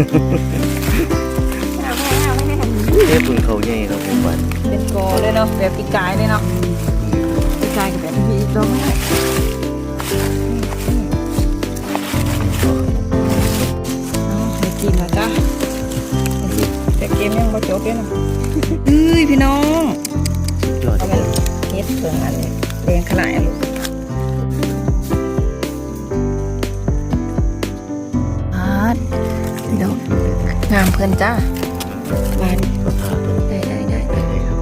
เอาแม่เอาแม่เฮ็ดพึ่งเขาใหญ่ครับผมวันเป็นโกเลยเนาะแบบปีกายเลยเนาะปีกายกับแบบพี่ดอกไม้อาไปกินแล้วจ้ะไปกินแต่เกมยังบ่จบเลยเนาะเอ้ยพี่น้องยอดเอาคมัรันบเฮ็ดเพิ่งอันนี้แดงขลายลูกอาดพี่น้อง งามเพิ่นจ้าบานประทาเพิ่นได้ได้ได้ได้เลยครับ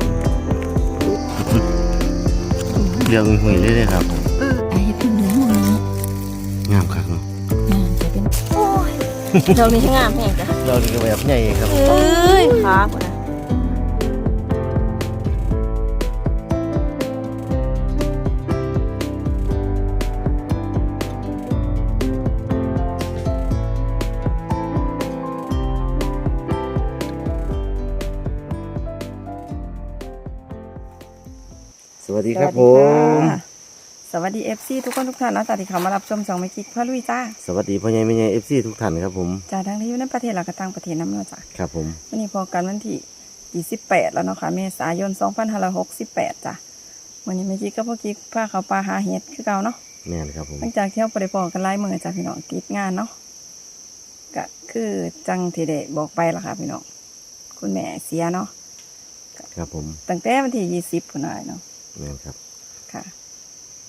เรื่องหุยเลยเลยครับผมเออไอ้เพิ่งเหลืองหมดนี้งามคักเนาะงามจะเป็นโอ้ยดอกนี้ช่างงามแพงจ้ะเรานี่ก็แบบใหญ่ครับเอ้ยขาหมดน วัสดีครับผสวัสดีมค่ะสวัสดีเอฟซีทุกคนทุกท่านเนาะจ้าที่เขามารับชมสองไม่คิดพ่อลุยจ้า สวัสดีพ่อใหญ่แม่ใหญ่ FC ทุกท่านครับผมจ้าทั้งที่อยู่ในประเทศและก็ต่างประเทศน้ำเนาะจ้าครับผมวันนี้พอกันวันที่ 28 แล้วเนาะค่ะ เมษายน 2568 จ้ะวันนี้แม่จิกกับพ่อกิ๊กพาเขาปลาหาเห็ดคือเก่าเนาะแม่นครับผมหลังจากเที่ยวไปได้พอกันไล่มือจ้ะพี่น้องติดงานเนาะก็คือจังที่ได้บอกไปละค่ะพี่น้องคุณแม่เสียเนาะครับผมตั้งแต่วันที่ยี่สิบคนนายเนาะ แม่นครับ ค่ะ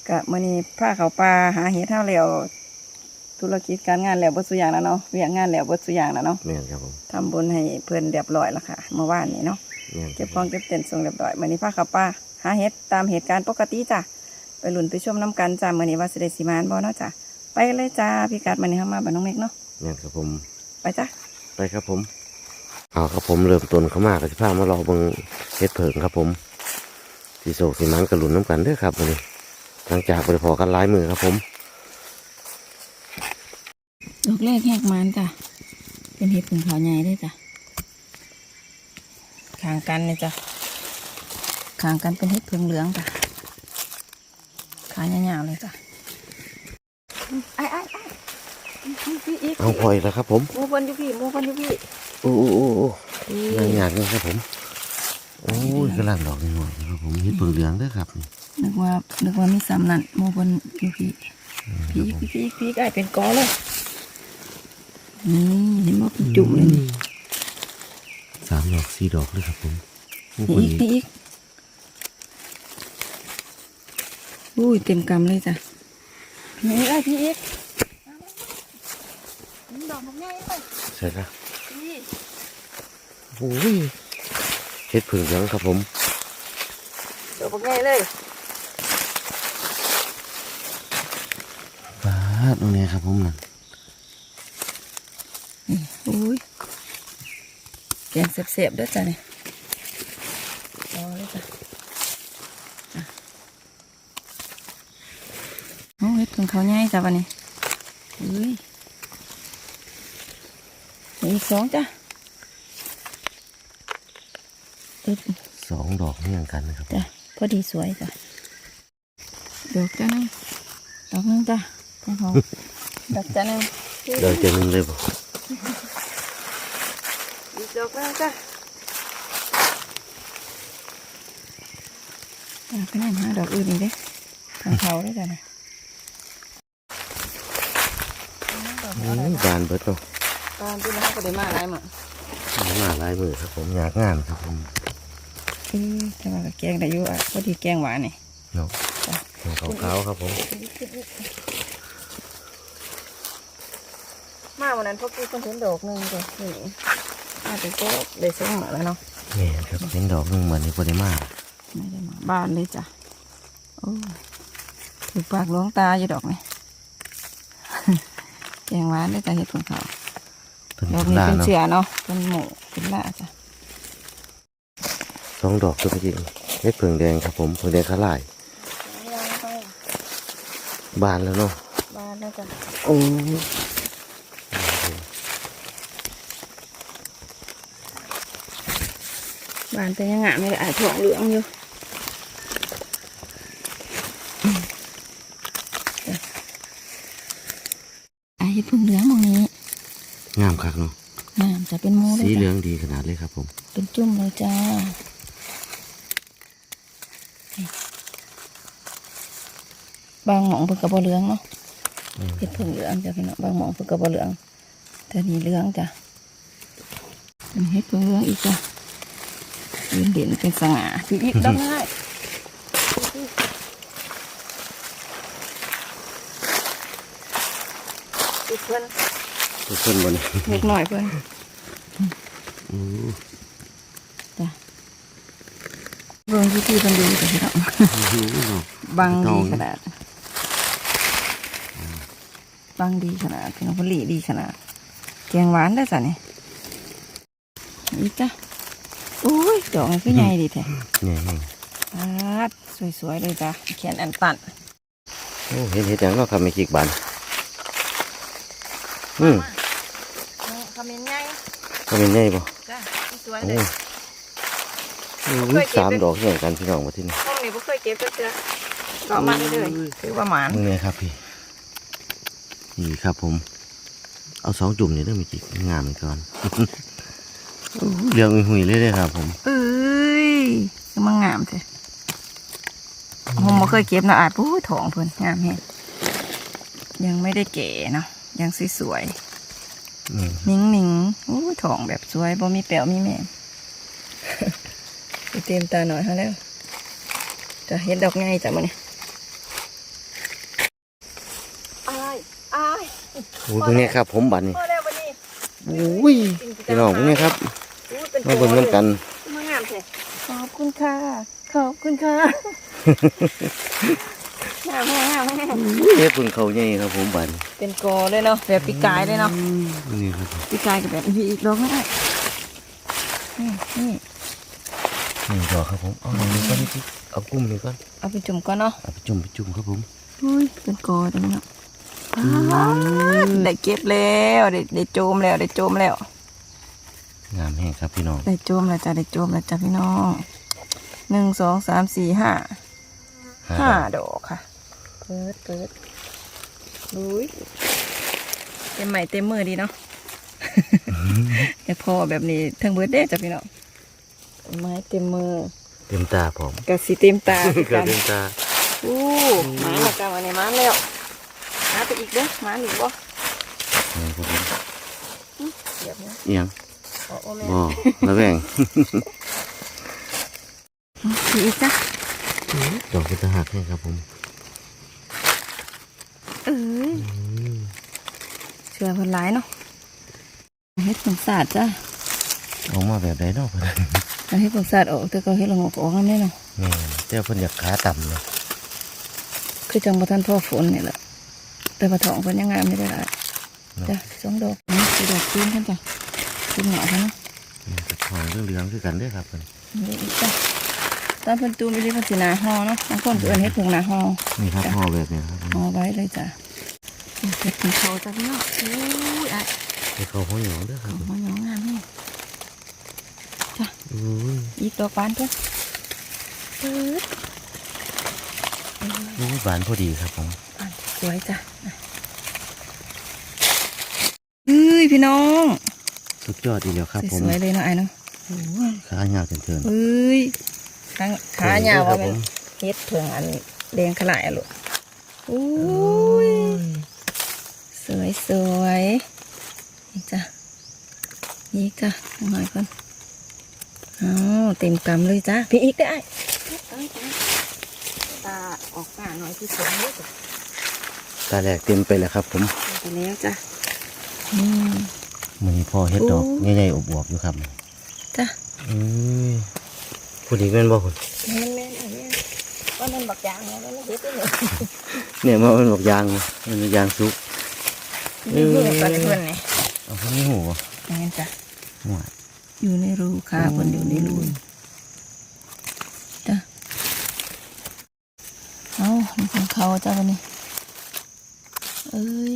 ก็มื่อนี้พาเขาปลาหาเห็ดเท่าแล้วธุรกิจการงานแล้วบดสุอย่างแล้วเนาะเวียกงานแล้วบดสุอย่างแล้วเนาะแม่นครับผมทำบุญให้เพื่อนเรียบร้อยแล้วค่ะ เมื่อวานนี้เนาะ แม่นคเก็รับบของเก็บเต็นท์ส่งเรียบร้อยมื่อนี้พาเขาปลาหาเห็ดตามเหตุการณ์ปกติจ้ะไปหลุนไปชมน้ำกันจ้ะมื่อนี้ว่าสิเดสิมานบ่เนาะจ้ะไปกันเลยจ้าพี่กัดมื่อนี้เข้ามาบ้านน้องเมกเนาะแม่นครับผม ไปจ้ะไปครับผม เอาครับผมเริ่มต้นเข้ามาก็สิพามารอเบิ่งเฮ็ดเผิงครับผม สีโศกสีมันกระหลุนน้ำกันเด้อครับวันนี้หลังจากไปพอกันหลายมือครับผมดอกแรกแหกมันจ้ะเป็นเห็ดผึ่งขาวใหญ่ด้วยจ้ะขางกันเลยจ้ะขางกันเป็นเห็ดผึ่งเหลืองจ้ะขายาวๆเลยจ้ะไอ้ไอ้ไอ้พี่อีกเอาพลอยแล้วครับผมหมูบนอยู่พี่หมูบนอยู่พี่โอ้โอ้โอ้โอ้นี่ยังอยากนี่ครับผมโอ้ย กำลังดอกนี่หน่อยครับผมเฮ็ดเผิงเหลืองเด้อครับนี่นึกว่านึกว่ามีสำนันหมูบนอยู่พี่พี่อีกพี่อีกพี่อีกไอ้เป็นกอเลยนี่เห็นว่าเป็นจุ่มเลยนี่สามดอกสี่ดอกเลยครับผมโอ้นี่ยอีกนี่อีกอุ้ยเต็มกำเลยจ้ะนี่ไอ้พี่อีกดอกมันง่ายไปใช่ครับพี่โอ้ย เฮ็ดเผิงเหลืองครับผมดอกมันง่ายเลยบาดตรงนี้ครับผมนั่นนี่อุ้ยแกงเสียบๆด้วยจ้ะนี่รอเลยจ้ะอะโอ้ยถึงเขาง่ายจ้ะวันนี้อุ้ยมีอีกสองจ้ะ อึ๊บสองดอกนี่ยังกันนะครับจ้ะพอดีสวยจ้ะดอกจ้ะนึงดอกนึงจ้ะของเขาดอกจ้ะนึงเดี๋ยวจะนึงเลยบ่อีกดอกนึงจ้ะอะไปนั่นหาดอกอื่นอีกเด้ทางเขาได้จ้ะนะโอ้ยบานเบิดเนาะตอนที่เราก็ได้มาอะไรมั้งมาหลายมือครับผมอยากงานครับผม อือแต่ว่าก็แกงได้อยู่อะพอดีแกงหวานนี่เนาะขาวๆครับผม มาวันนั้นพวกพี่คนเห็นดอกหนึงจ้ะนี่อาจจะก็ได้ส่งมาแล้วเนาะนี่ครับเห็นดอกหนึงเหมือนนี้พอได้มากไม่ได้มาบ้านเลยจ้ะโอ้ยถูกปากหลวงตาอยู่ดอกนี่ แกงหวานได้จ้ะเห็ดของเขาถึงดอกถึงนี้ลาเป็นเนาะ เสือเนาะเป็นหมูเป็นล่าจ้ะ สองดอกตัวจริงเฮ็ดเผิงแดงครับผมเผิงแดงขาลายบานแล้วเนาะบ้านแล้วจ้ะโอ้ยบ้านเป็นยังไงไม่ได้อายถ่วงเหลืองอยู่จ้ะอายเห็ดพึ่งเหลืองตรงนี้ งามคักเนาะงน้ำจะเป็นหมูเลยสีเหลืจ้ะองดีขนาดเลยครับผม เป็นจุ่มเลยจ้า บางหมองเพิ่นกระบอเหลืองเนาะเห็ดเพิ่งเหลืองจ้ะพี่น้องบางหมองเพิ่นกระบอเหลือง แต่นี่เหลืองจ้ะเป็นเห็ดเพิ่งเหลืองอีกจ้ะยืนเด่นเป็นสง่าพี่อีกดอกง่ายอีกเพิ่นทุกคนบนนี้เล็กหน่อยเพิ่นอู้จ้ะ เบิ่งวิธีเพิ่นดูจ้ะพี่น้องหูเนาะบังดีเก่าขนาดบังดีขนาดพี่น้องผลีดีขนาดแกงหวานได้อจ้ะนี่อีกจ้ะอุ้ยดอกมันก็ใหญ่ดีแท้เนี่ยแห้งอาดสวยๆเลยจ้ะเขียนอันตันโอ้เห็นเห็ดอย่างเนาะครับไม่ขีกบานอืมคอมเมนต์ใหญ่ก็เป็นไงบ่จ้ะสวยโอ้เลยโอ้ยสามดอกเหมือนกันพี่น้องมาที่นี่ห้องนี้ไม่เคยเก็บเจอก็มาเลยถือว่าหมานนี่ไงครับพี่นี่ครับผม เอาสองจุ่มนี่เริ่มมีจิกงามก่อนโอ้ยเหลืองหุยๆเลยเลยครับ ผมเอ้ยคือมันงามเถอะผมไม่เคยเก็บนะอาจปู้ยถองเพิ่นงามแฮะยังไม่ได้เก๋เนาะยังสวยๆนี่นิ่งนิ่งๆอู้ทองแบบสวยบ่มีแป๋วมีแม่ไป เตรียมตาหน่อยเขาแล้วจะเห็นดอกไงจ้ะมันนี่อายอายโอ้ยเป็นไงครับ ผมบันนี่พอแล้ววันนี้โอ้ยพี่น้องเป็นไงครับอู้เป็นมาเบิ่งน้ำกันมางามแท้ขอบคุณค่ะ ขอบคุณค่ะงามแม่งามแม่เฮ็ดเพิ่งเขาใหญ่ครับผมบันเป็นกอเลยเนาะแบบปีกายเลยเนาะนี่ครับปีกายกับแบบนี้อีกดอกไม่ได้นี่ นี่นี่ดอกครับผมเอาหนึ่งก้อนนี่เอากุ้มหนึ่งก้อนเอาไปจุ่มก่อนเนาะเอาไปจุ่มไปจุ่มครับผมอุ้ยเป็นกอตรงนี้เนาะอ้าวได้เก็บแล้วได้ได้โจมแล้วได้โจมแล้วงามแห้งครับพี่น้องได้โจมแล้วจ้ะได้โจมแล้วจ้ะพี่น้องหนึ่งสองสามสี่ห้าห้าดอกค่ะเปิดเปิดลุยเต็มใหม่เต็มมือดีเนาะแต่พอแบบนี้ทั้งเบิร์ดเด้จ้ะพี่น้องต้น ไม้เต็มมือเต็มตาผมกะสีเต็มตาคือก็กันเต็มตาอู้หมาแล้วกันวันนี้หมาแล้วมาไปอีกเด้อหมาหนีบ่นี่ครับผมเดี๋ยวนะเอียงโอ้โอ้แม่บ่ระแวงสีอีกจ้ะดอกเป็นตาหักแห้งครับผมเอ้ยเชื่อคนร้ายเนาะเฮ็ดผงสาดจ้ะ ออกมาแบบใดเนาะเพิ่นเอาเฮ็ดผงสาดออกแต่ก็เฮ็ดละงกออกนั่นแน่เนาะแม่นแต่เพิ่นอยากขาต่ำเลยคือจังบ่ทันพ่อฝนนี่แหละแต่ปลาทองเพิ่นยังงามไม่ได้ละจ้ะสองดอกนี่คือดอกจีนกันจ้ะจีนเหงาค่ะเนาะนี่ก็ทองเหลืองๆคือกันเด้อครับเพิ่นนี่อีกจ้ะตอนเพิ่นตูมไปที่พัฒนาฮอเนาะบางคนก็เอิ้นเฮ็ดผงหนาฮอนี่ครับห่อแบบนี้ครับผมฮอไว้เลยจ้ะเฮ็ดของเขาจ้ะพี่น้องอู้ยอะให้เขาห้อยหยองเด้อครับฮอหยองงามนี่ อุ้ยอีกดอกบานเพิ่นปึ๊ดอุ้ยบานพอดีครับผมบานสวยจ้ะเฮ้ยพี่น้อง สุดยอดอีกแล้วครับผมสวยๆเลยเนาะไอ้เนาะโอ้ยขายาวเถินๆเฮ้ยขาขาหยาวครัว่าบผเป็นมเฮ็ดเพิงอันแดงขลายอะลูกโอ้ยสวยสวยนี่จ้ะนี่จ้ะหน่อยก่อน เอาเต็มกำเลยจ้ะพี่อีกได้ตาออกมาหน่อยที่สวยเลยจ้ะตาแรกเต็มไปแล้วครับ ผมไปแล้วจ้ะอืมมือนี้พ่อเฮ็ดดอกโอ้ใหญ่ๆอวบๆอยู่ครับจ้ะอือผู้ดีแม่นบ่คุณแม่นแม่นอันนี้ว่ามันบักยางแล้วมันเฮ็ดได้เลยเนี่ยมันเป็นบอกยางนะมันเป็นยางสุกนี่หูตอนนี้เพิ่นนี่เอาเพิ่นนี่หูบ่แม่นจ้ะหัว อยู่ในรูค่ะเพิ่นอยู่ในรูจ้ะเอามีของเขาจ้ะวันนี้เอ้ย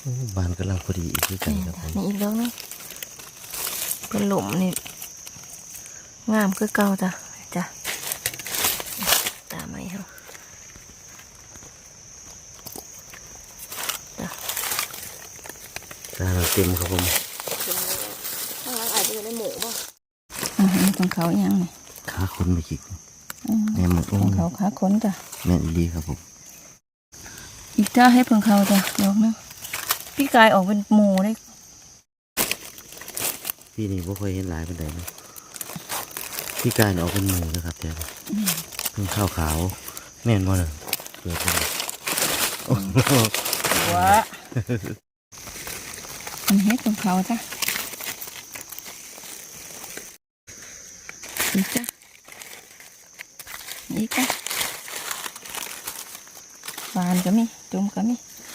โอ้บานกำลังพอดีอีกคือกันนี่ครับจ้ะผมนี่อีกแล้วนี่เป็นหลุมนี่งามคือเก่าจ้ะจ้ะตามมาเหรอจ้ะ ตา เราเต็มครับผมข้างหลังอาจจะได้หมูป่ะอาหารของเขายังไงขาคนไปจิกแม่หมดขโอ้องเขาขาค้นจ้ะแม่นอีหลีครับผมอีกจ้าให้เพิ่งเขาจ้ะดอกหนึงพี่กายออกเป็นหมูเลยพี่นี่บ่ค่อยเห็นหลายปานใดเนาะพี่การออกเป็นหมูนะครับแท้เพิ่งข้าวขาวแม่นบ่น่ะเกิดขึ้นโอ้โห ว้าอันนี้ของเขาจ้ะอีกจ้ะอีกจ้ะบานก็มีจุ่มก็มี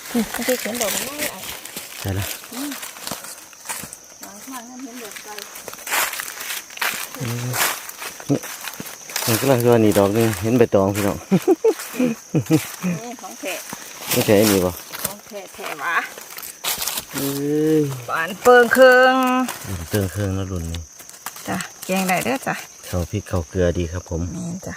คือก็ที่เขียนดอกมันไม่ไอ้ใช่ละบางข้างนั้นเห็นดอกไก่มันก็ลังตัวนี้ดอกหนึงเห็นใบตองพี่น้องนี่ของแท้ไม่ใช่อันนี้บ่ ของแท้แท้หวะ เอ้ยบานเปิงเครื่องเติมเครื่องแล้วรุ่นนี้จ้ะแกงได้เด้อจ้ะเข้าพริกเข้าเกลือดีครับผม นี่จ้ะ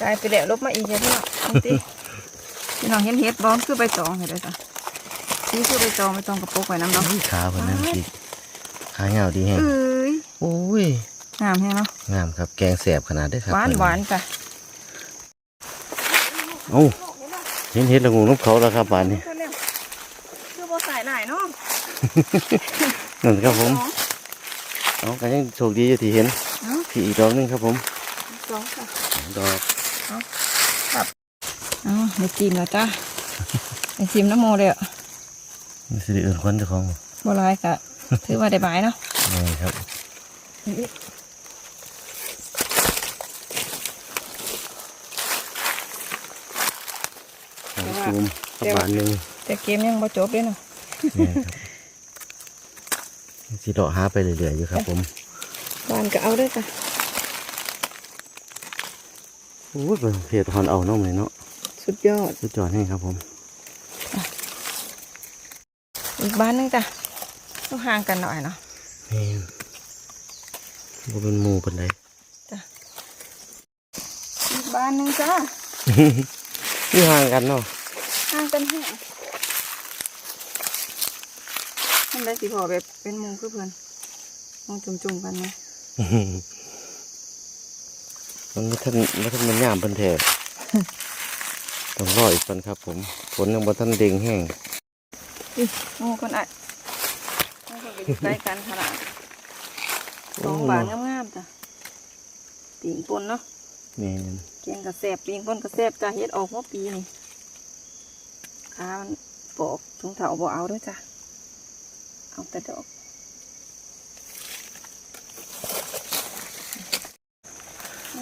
กลายไปแล้วลบมาอีกแล้วพี่น้องเอาสิ พี่น้องเห็นเห็ดบอมคือใบตองเห็นเลยจ้ะนี่คือใบตองใบตองกระปุกไว้น้ำเนาะ ขาเพิ่นนั่นสิขาเหงาดีแฮงเอ้ย โอ้ย งามแฮงเนาะงามครับ แกงแสบขนาดเด้อครับหวานเพิ่หวานจ้ะเอ้าเห็นเห็ดละงูนกเขาแล้วครับบานนี้คือบ่ใส่หน่ายเนาะนั่นครับผมเอาก็ยังโชคดีอยู่ที่เห็นเนาะพี่อีกดอกหนึงครับผมสองค่ะดอกเอาเดี๋ยวจิ้มแล้วจ้ะไอจิ้มน้ำโมเลยอะนี่สิได้เอื่นควันเจ้าของบ่หลายกะถือว่าได้บายเนาะนี่ครับ สองตูมกับบานหนึ่งแต่เกมยังบ่จบเลยเนาะนี่ครับสิเลาะหาไปเรื่อยๆอยู่ครับ ผมบานก็เอาด้วยจ้ะโอ้ยเป็นเพียรทอนเอาเน้องเลยเนาะสุดยอดสุดยอดให้ครับ ผม อีกบ้านหนึงจ้ะต้องห่างกันหน่อยเนาะนี่บ่เป็นหมูเป็นไรอีกบ้านหนึงจ้ะนี่ห่างกันเนาะ ห่างกันแห้งมันได้สิพอแบบเป็นหมูคือเพื่อนมองจุ่มๆกันไหมมันไม่ทันไม่ทันมันยามเพิ่นแท้ต้องรออีกก่อนครับ ผมฝนยังบ่ทันเด้งแห้งอีหมูคนอะมันก็ไปอยู่ใกล้กันขนาดสองบาทงามๆจ้ะปีงปนเนาะนี่แกงกระแสบปีงก้นกระแสบจ้ะเฮ็ดออกเมื่อปีนี่ ขามันปอกถุงเถาบ่เอาด้วยจ้ะ เอาแต่ดอก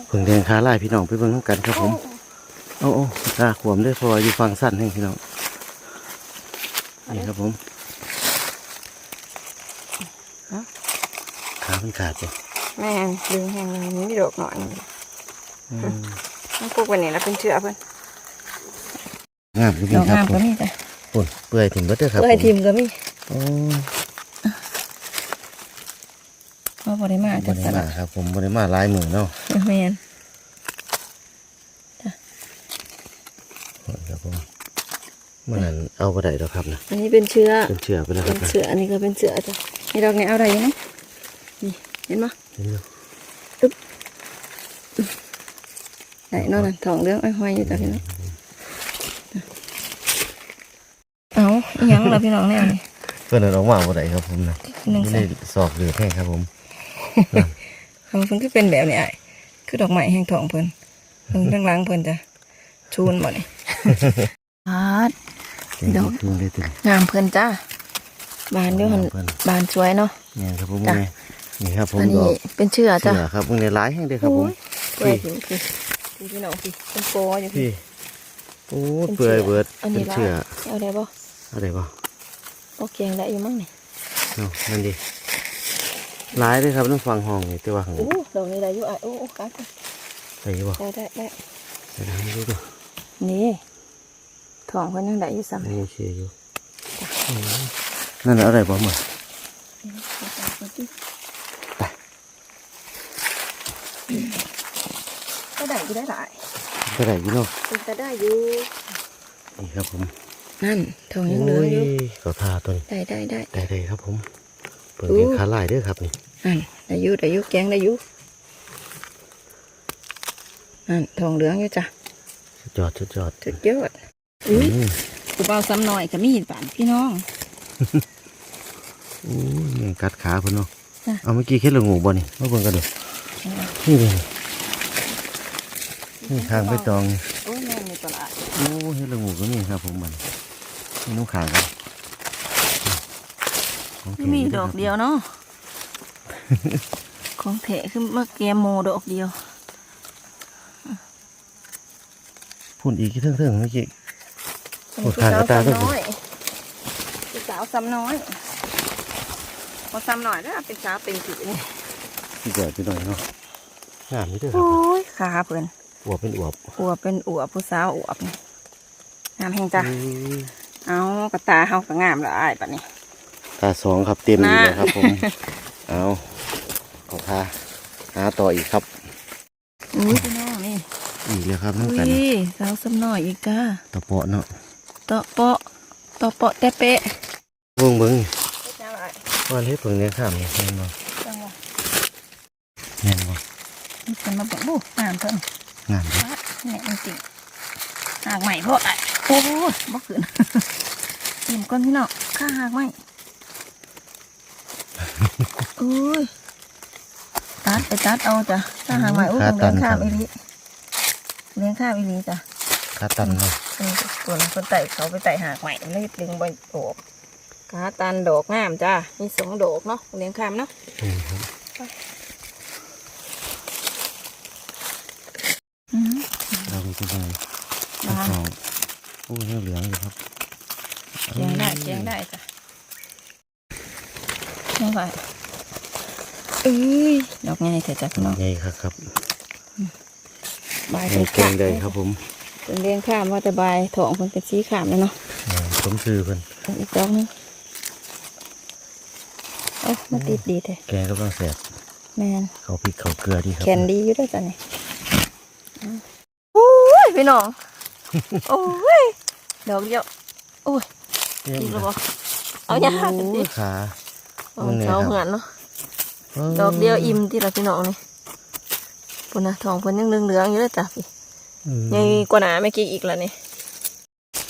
เพิ่งแดงขาลายพี่น้องไปเบิ่งน้ำกันครับผม โอ้โอ้ขาขวมได้อเพออยู่ฟังสั้นให้พี่น้อง นี่ครับผมขามันขาดจ้ะแม่นดึงแห้งเลยมีดอกหน่อยหนึ่งมันพวกวันนี้แล้วเป็นเชื้อเพิ่น งามจริดงอกๆครับงามผก็มมีจ้ะปุ่นเปื่อยถึงเบิดเด้อครับเพื่อให้ผมทิมก็มีโอ้เพราะบ่ได้มาบจากริตมาลาดครับ ผมบริมาหลายมือเนาะแม่นครับผมมันนั้นเอาไปได้แล้วครับนะอันนี้เป็นเชื้อเป็นเชือกไปแล้วคเป็รับนนะเชื้ออันนี้ก็เป็นเชื้อจ้ะนี่ดอกนี้เอาได้ยังไงนี่เห็นปะเห็นอยู่ไหนนอนนั่นทองเรื่องอ้อยห้อยอยู่จ้ะพี่น้องเอาอีห ยังล่ะพี่น้องแนวนี่เพื่อนนั้นออกมาบ่ได้ครับผมนะหนึ่งไม่ใส่ได้สอกเหลือแห้งครับผมคำเพิ่นคือเป็นแบบนี้ไอ้ายคือดอกไม้แห่งทองเพิ่นเพิ่นข้างหล่างเพิ่นจ้ะชูนบ่นี่บาดเดี๋ยวทุ่งได้ถึงงามเพิ่นจ้าบานเด้อหันเพิ่นบานสวยเนาะเนี่ยครับผมจ้ะนี่นี่ครับผมอันดนี้อกเป็นเชื้อจ้ะเสือครับมึงในร้ายแห้งเด้อครับผมโอ้ยเปื่อยถึงพี่พี่พี่น้องพี่เป็นโปอยู่พี่พี่โอ้เปื่อยเบิดอันเป็นี้นละเชือกเอาได้บ่ อะไรบ่โอเคงได้อยู่มั้งนี่เอานั่นดิร้ายเลยครับต้องฟังห้องนี่แต่ว่าข้างโอ้ดอกนี้ได้อยู่อะโอ้โอ้ครับใส่บ่ได้ได้ได้ใส่ได้ไม่รู้ตัวนี่ทองเพิ่นยังได้อยู่ซ้ำยังโอเคอยู่อืมนั่นน่ะอะไรบ่หมดไปได้อยู่ได้หลายก็ได้พี่น้องเป็นจะได้อยู่นี่ครับผม นั่นทองยังเหลืออยู่เขาทาตัวนี้ได้ได้ได้ได้เลยครับผมเปิดอู้เลี้ยงขาลายเด้อครับนี่นั่นได้อยู่ได้อยู่แกงได้อยู่นั่นทองเหลืองอยู่จ้ะสุดยอดสุดยอดสุดยอดอุ้ยอืมกูเบาซ้ำหน่อยก็มีบานพี่น้องโอ้ยแม่งกัดขาเพิ่นเนาะจ้ะเอาเมื่อกี้เค็ดละงูบ่นี่มาเบิ่งกันดูนี่เลยนี่ข้างใบตองโอ้ยแม่งในตลาดโอ้เฮ็ดละงูก็มีครับผมมัน นี่น้องขางกันของแท้มีดอกเดียวเนาะ ของแถคือเมื่อแกมโมดอกเดียวพูดอีกที่เทิงๆเมื่อกี้โอ้ผู้ทางสากวระตาซ้ำต้องน้อยผู้สาวซ้ำน้อยพอซ้ำหน่อยแล้วเป็นสาวเป็นผีเลยพี่เกิดพี่หน่อยเนาะงามนี่เด้อครัโอ้บยขาเพื่อนอวบเป็นอวบอวบเป็นอวบผู้สาวอวบนี่งามแหงจ้ะอืม เอากระตาเฮาก็งามแล้วอ้ายปะนี่ตาสองครับเต็มอยู่น่ะเลยครับผม เอาเอาพาหาต่ออีกครับอุ้ยพี่น้องนี่อีกแล้วครับน้อุ้องกันยสาวซ้ำน้อยอีกจ้าตะเปาะเนาะตะเปาะตะเปาะแต่เป๊ะเบิ่งเบิ่งจังไรวันนี้เพิ่งเนี้ยข้ามเนี่ยแม่นบ่จังหวะแม่นบ่นี่เป็นมาบอกบูงามเพิ่นงามเด้อเนี่ยจริงๆหากใหม่เพราะอะ โอ้ยบ่ขึ้นอิ่มก้อนพี่น้องข้าหากใหม่อุ้ยตัดไปตัดเอาจ้ะข้าหากใหม่อุ้ยต้องเลี้ยงข้ามอีหลีเลี้ยงข้ามอีหลีจ้ะขาตันเนาะเออส่วนคนไต่เขาไปไต่หากใหม่เลยดึงใบโอบกาตันดอกงามจ้ะมีสองดอกเนาะเลี้ยงข้ามเนาะ อืมครับ อือ เราไปที่ไหน หื ทั้ง อ สองโอ้ยเหลืองอยู่ครับเจียงได้เจียงได้จ้ะไม่ไหวเอ้ยดอกไงเถอะจ้ะพี่น้องใหญ่ครับครับบายใหญ่แกงได้ครับผมเป็นเลี้ยงข้ามว่าแต่บายถองมันเป็นสีขามแล้วเนาะอ่าสมซื้อเพิ่นเป็นอีกดอกหนึงเอ้ามาติดดีแท้แกงก็ต้องแสบแมนเขาพริกเขาเกลือดีครับแคนดีอยู่ด้วยจ้ะนี่โอ้ยพี่น้องโอ้ย ดอกเดียวโอ้ยเรียบอีกเลแล้วยบ่เอาอย่าหักกันดิโอ้ยขาเอาเช้าเหมือนเนาะเอ้ยดอกเดียวอิ่มที่ละพี่น้องนี่ปุ่นนะทองเพิ่นยังเหลืองๆอยู่เลยจ้ะพี่อืมใหญ่กว่าหนาเมื่อกี้อีกแล้วนี่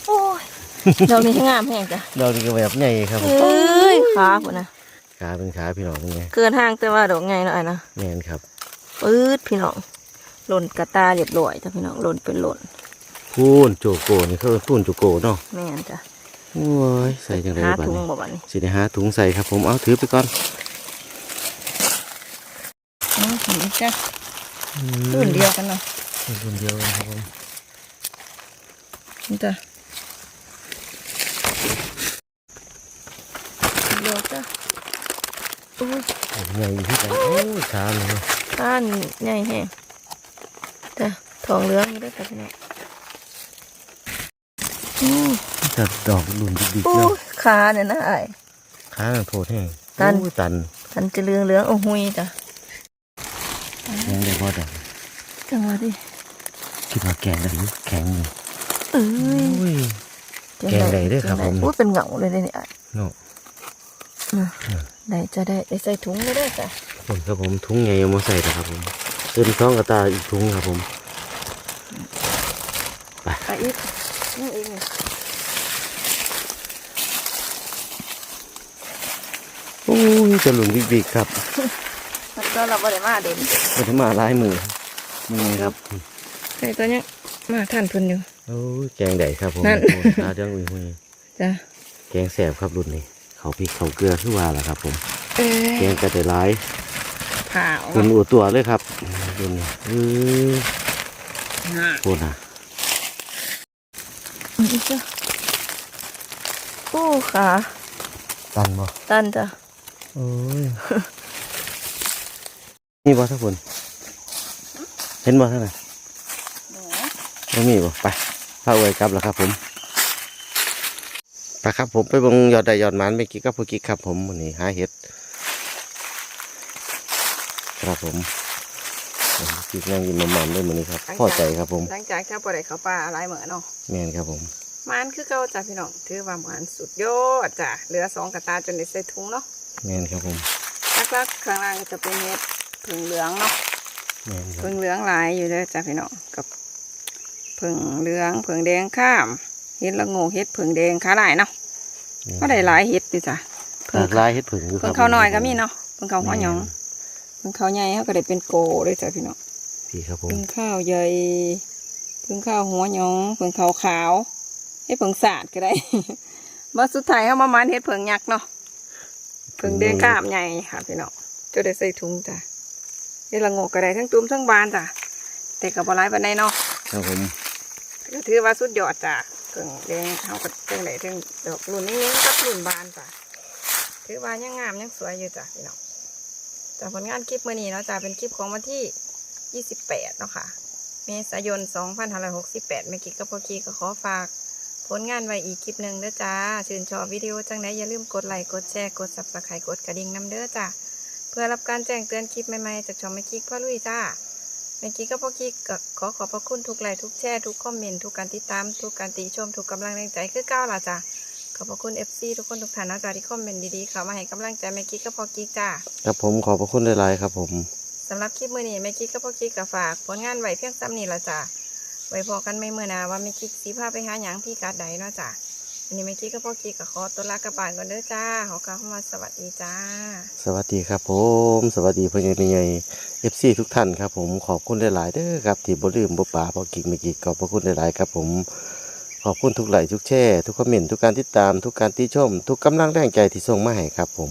โอ้ยดอกนี้งามแห้งจ้ะดอกนี้ก็แบบใหญ่ครับผมเอ้ยขาปุ่นนะขาเป็นขาพี่น้องเป็นไงเกินห้างแต่ว่าดอกไงหน่อยนะแม่นครับปื๊ดพี่น้องหล่นกระตาเรียบร้อยจ้ะพี่น้องหล่นเป็นหล่น พูนโจโกนี่คือพูนโจโกเนาะแม่นจ้ะโอ้ยใส่จังไรหาบ้าถุงนี้บ่บัดนี้สิได้หาถุงใส่ครับผมเอาถือไปก่อนอืมถุงจ้ะรุ่นเดียวกันเนาะรุ่นเดียวกันครับผมนี่จ้ะเดียวจ้ะอุ้ยโอ้ยใหญ่อยู่ที่ไหนโอ้ยขาเลยข้านใหญ่แห้งจ้ะทองเหลืองอยู่ด้วยจ้ะพี่น้องอู้ จัดดอกรุ่นดิบๆอู้เนาะขาเนี่ยนะไอ้ายขาหนังโทษแห้งตันโอ้ยตันทันจะเหลืองเหลืองๆโอ้หุยจ้ะยังได้พอดอกจังหวะดิคิดว่าแกงได้อยู่แข็งอยู่เอ้ยโอ้ยแกงได้เด้อครับผมอู้เป็นเหงาเลยเด้อเนี่ยอ้ายเนาะได้จะได้ได้ใส่ถุงเลยเด้อจ้ะผมครับผมถุงใหญ่เอามาใส่นะครับผมเติมท้องกระตายอีกถุงครับผมไปอีก นี่เองนี่โอ้ยจะหลุนบิ๊กๆครับแล้วก็เราบ่ได้มาเด่นมันจะมาลายมือนี่ครับใส่ตัวเนี้ยมาท่านเพิ่นอยู่โอ้ยแกงใดครับผมนั่นโอ้ยขาเดืองอุ้ยหุยจ้ะแกงแสบครับรุ่นนี้เขาพริกเขาเกลือคือว่าล่ะครับ ผมเอ้แกงกระเดร้ายผ่าออกเป็นอัวตัวเลยครับรุ่นนี้เออมาโคตรนะ อีกจ้ะโอ้ขาตันบ่ตันจ้ะโอ้ยนี่บ่ทุกคนเห็นบ่ท่านน่ะไม่มีบ่ไปพาไว้กลับแล้วครับผมไปครับผมไปเบงยอดได้ยอดหมันไปกิ๊กกับพวกกิ๊กครับผมวันนี้หาเห็ดครับผมพริกนั่งกินมันมันๆด้วยมือนี้ครับพอใจครับผมหลังจากที่ปล่อยเขาปลาอะไรเหมือนเนาะแม่นครับผม มันคือเก่าจ้ะพี่น้องถือว่ามันสุดยอดจ้ะเหลือสองกระตาจนได้ใส่ถุงเนาะแม่นครับผมลักๆข้างล่างก็จะเป็นเห็ดผึ่งเหลืองเนาะแม่นครัผึ่บงเหลืองหลายอยู่เลยจ้ะพี่น้องกับผึ่งเหลืองผึ่งแดงข้ามเห็ดละโงกเห็ดผึ่งแดงขาหลายเนาะก็ได้หลายเห็ดอยู่จ้ะหลากหลายเฮ็ดผึ่งอยู่คเพิ่รังบเขาน้อยก็มีเนาะเพิ่งเขาหัวหยองเพิ่งเขาใหญ่เขาก็ได้เป็นโกเลยจ้ะพี่น้องพี่ครับผมเพิ่งข้าวใหญ่เพิ่งข้าวหัวหยองเพิ่งข้าวขาว ให้เพิ่งสาดก็ได้มาสุดท้ายเขามามันเฮ็ดเพิ่งยักษ์เนาะเพิ่งเดือนกล้ามใหญ่ค่ะพี่น้องจะได้ใส่ถุงจ้ะเฮ็ดละโงกก็ได้ทั้งตุ้มทั้งบานจ้ะแต่กับ่หลายปานใดเนาะครับผมก็ถือว่าสุดยอดจ้ะเพิ่งแดงเขาก็จังไดทั้งดอกรุ่นนี้กับรุ่นบานจ้ะถือว่ายังงามยังสวยอยู่จ้ะพี่น้องจากผลงานคลิปมื่อนี้เนาะจะเป็นคลิปของวันที่ 28 เนาะค่ะ เมษายน 2568เมกิกับพ่อกีก็ขอฝาก ผลงานไว้อีกคลิปหนึ่งเด้อจ้าชื่นชอบวิดีโอจังไดอย่าลืมกดไลค์กดแชร์กด subscribe กดกระดิ่งน้ำเด้อจ้าเพื่อรับการแจ้งเตือนคลิปใหม่ๆจากช่องเมกิพ่อลุยจ้าเมกิกับพ่อกีก็ขอขอบพระคุณทุกไลค์ทุกแชร์ทุกคอมเมนต์ทุกการติดตามทุกการติชมทุกกำลังแรงใจคือก้าวล่ะจ้าขอบพระคุณ FC ทุกคนทุกท่านนะจ้าที่คอมเมนต์ดีๆเข้ามาให้กำลังใจเมกิกับพ่อกีจ้าครับผมขอบพระคุณหลายๆครับผมสำหรับคลิปมือนี้แม่กิ๊กกับพ่อกิ๊กกับฝากผลงานไว้เพียงซ้ำนี่ละจ้ะ ไว้พอกันไม่เมื่อหนาว่าแม่กิ๊กสีพาไปหาหยังพี่การใดเนาะจ้ะวันนี้แม่กิ๊กกับพ่อกิ๊กก็ขอตัวลากลับบ้านก่อนเด้อจ้าขอกล่าวคำว่าสวัสดีจ้า สวัสดีครับผม สวัสดีพ่อใหญ่แม่ใหญ่เอฟซีทุกท่านครับผมขอบคุณหลายๆเด้อครับที่บ่ลืมบ่ป่าบ่กิกไม่กิกขอบพระคุณหลายๆครับผมขอบคุณทุกไลค์ทุกแชร์ทุกคอมเมนต์ทุกการติดตามทุกการติชม ทุกกำลังแรงใจที่ส่งมาให้ครับผม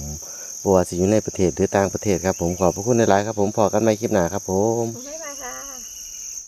บ่ว่าสิอยู่ในประเทศหรือต่างประเทศครับผมขอบพระคุณหลายๆครับผมพอกันใหม่คลิปหน้าครับผมบ๊าย